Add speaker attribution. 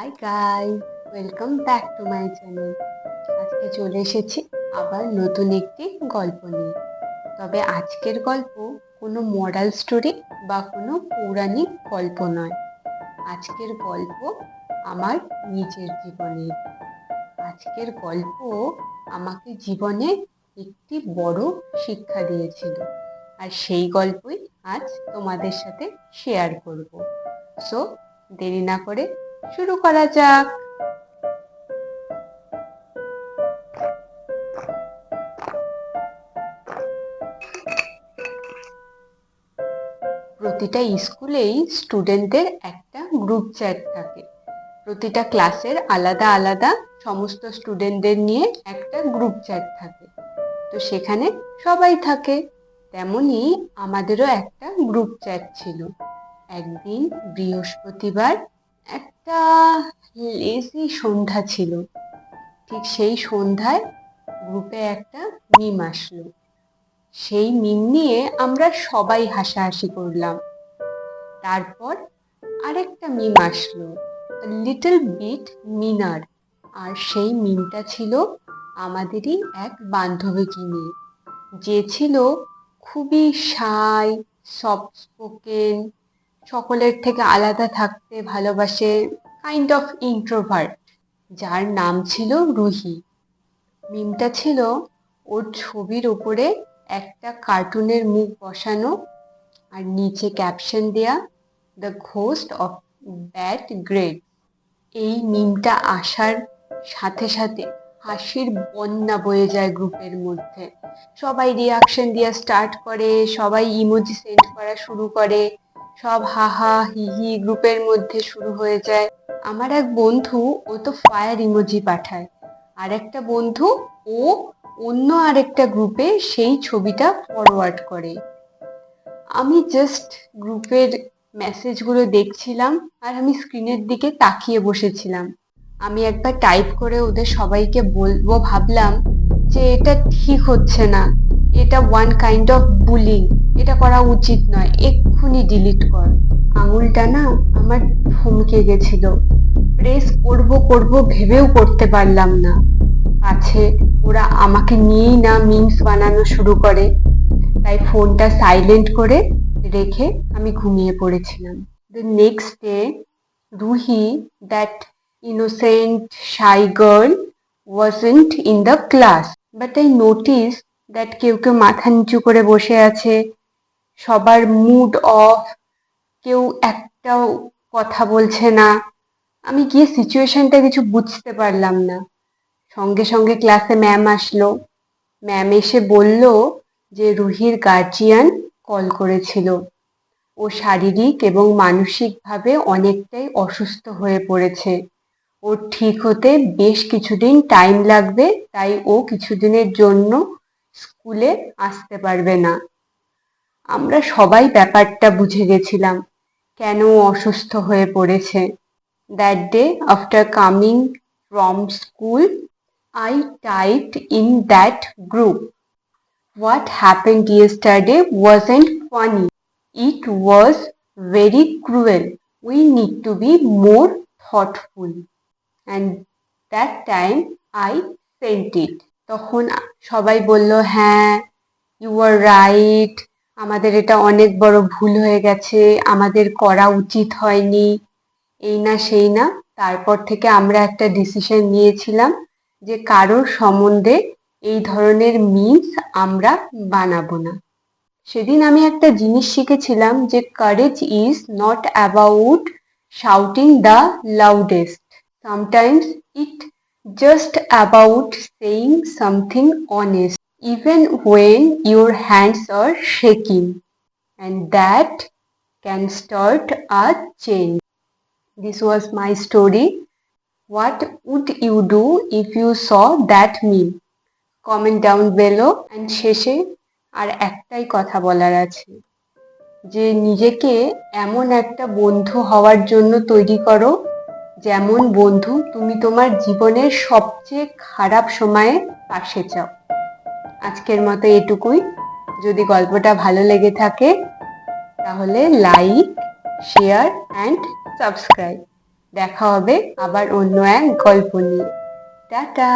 Speaker 1: Hi guy welcome back to my channel আজকে চলে এসেছি আবার নতুন একটি গল্প নিয়ে। তবে আজকের গল্প কোনো মরাল স্টোরি বা কোনো পৌরাণিক গল্প নয়। আজকের গল্প আমার নিজের জীবনের। আজকের গল্প আমাকে জীবনে একটি বড় শিক্ষা দিয়েছিল। আর সেই গল্পই আজ তোমাদের সাথে শেয়ার করব। সো দেরি না করে শুরু করা যাক। প্রতিটা স্কুলেই স্টুডেন্টদের একটা গ্রুপ চ্যাট থাকে। প্রতিটা ক্লাসের আলাদা আলাদা সমস্ত স্টুডেন্টদের নিয়ে একটা গ্রুপ চ্যাট থাকে। তো সেখানে সবাই থাকে। তেমনই আমাদেরও একটা গ্রুপ চ্যাট ছিল। একদিন বৃহস্পতিবার একটা লেজি সন্ধ্যা ছিল। ঠিক সেই সন্ধ্যায় গ্রুপে একটা মিম আসলো। সেই মিম নিয়ে আমরা সবাই হাসাহাসি করলাম। তারপর আরেকটা মিম আসলো লিটল বিট মিনার আর সেই মিমটা ছিল আমাদেরই এক বান্ধবীকে নিয়ে। যে ছিল খুবই সাই সফট স্পোকেন সকলের থেকে আলাদা থাকতে ভালোবাসে কাইন্ড অফ ইন্ট্রোভার্ট যার নাম ছিল রুহি। মিমটা ছিল ওর ছবির ওপরে একটা কার্টুনের মুখ বসানো আর নিচে ক্যাপশন দেয়া the ghost of bat grade এই মিমটা আসার সাথে সাথে হাসির বন্যা বয়ে যায় গ্রুপের মধ্যে। সবাই রিয়াকশন দেওয়া স্টার্ট করে, সবাই ইমোজি সেন্ড করা শুরু করে। সব হাহা হিহি গ্রুপের মধ্যে শুরু হয়ে যায়। আমার এক বন্ধু, ও তো ফায়ার ইমোজি পাঠায়। আর একটা বন্ধু, ও অন্য আরেকটা গ্রুপে সেই ছবিটা ফরওয়ার্ড করে। আমি জাস্ট গ্রুপের মেসেজগুলো দেখছিলাম আর আমি স্ক্রিনের দিকে তাকিয়ে বসেছিলাম। আমি একবার টাইপ করে ওদের সবাইকে বলব, ভাবলাম যে এটা ঠিক হচ্ছে না। এটা ওয়ান কাইন্ড অফ বুলিং এটা করা উচিত নয়। এক্ষুনি ডিলিট কর। আঙুলটা না আমার থমকে গেছিল। প্রেস করব করব ভেবেও করতে পারলাম না। আছে ওরা আমাকে নিয়েই না মিমস বানানো শুরু করে। তাই ফোনটা সাইলেন্ট করে রেখে আমি ঘুমিয়ে পড়েছিলাম। The next day Ruhi that innocent shy girl wasn't in the class but I noticed that কেউ কেউ মাথা নিচু করে বসে আছে। সবার মুড অফ কেউ একটাও কথা বলছে না। আমি গিয়ে সিচুয়েশনটা কিছু বুঝতে পারলাম না। সঙ্গে সঙ্গে ক্লাসে ম্যাম আসলো। ম্যাম এসে বলল যে রুহির গার্জিয়ান কল করেছিল। ও শারীরিক এবং মানসিকভাবে অনেকটাই অসুস্থ হয়ে পড়েছে। ওর ঠিক হতে বেশ কিছুদিন টাইম লাগবে, তাই ও কিছুদিনের জন্য স্কুলে আসতে পারবে না। আমরা সবাই ব্যাপারটা বুঝে গেছিলাম। কেন অসুস্থ হয়ে পড়েছে? That day after coming from school I typed in that group what happened yesterday wasn't funny it was very cruel we need to be more thoughtful and that time I sent it তখন সবাই বলল হ্যাঁ you R right আমাদের এটা অনেক বড় ভুল হয়ে গেছে আমাদের করা উচিত হয়নি এই না সেই না। তারপর থেকে আমরা একটা ডিসিশন নিয়েছিলাম যে কারোর সম্বন্ধে এই ধরনের মিমস আমরা বানাবো না। সেদিন আমি একটা জিনিস শিখেছিলাম যে courage is not about shouting the loudest Sometimes it just about saying something honest, even when your hands are shaking, and that can start a change. This was my story. What would you do if you saw that meme? Comment down below and শেষে আর একটাই কথা বলার আছে যে নিজেকে এমন একটা বন্ধু হওয়ার জন্য তৈরি করো যেমন বন্ধু তুমি তোমার জীবনের সবচেয়ে খারাপ সময়ে পাশে চাও আজকের মতো এটুকুই যদি গল্পটা ভালো লেগে থাকে, তাহলে লাইক শেয়ার অ্যান্ড সাবস্ক্রাইব দেখা হবে আবার অন্য এক গল্প নিয়ে। টাটা!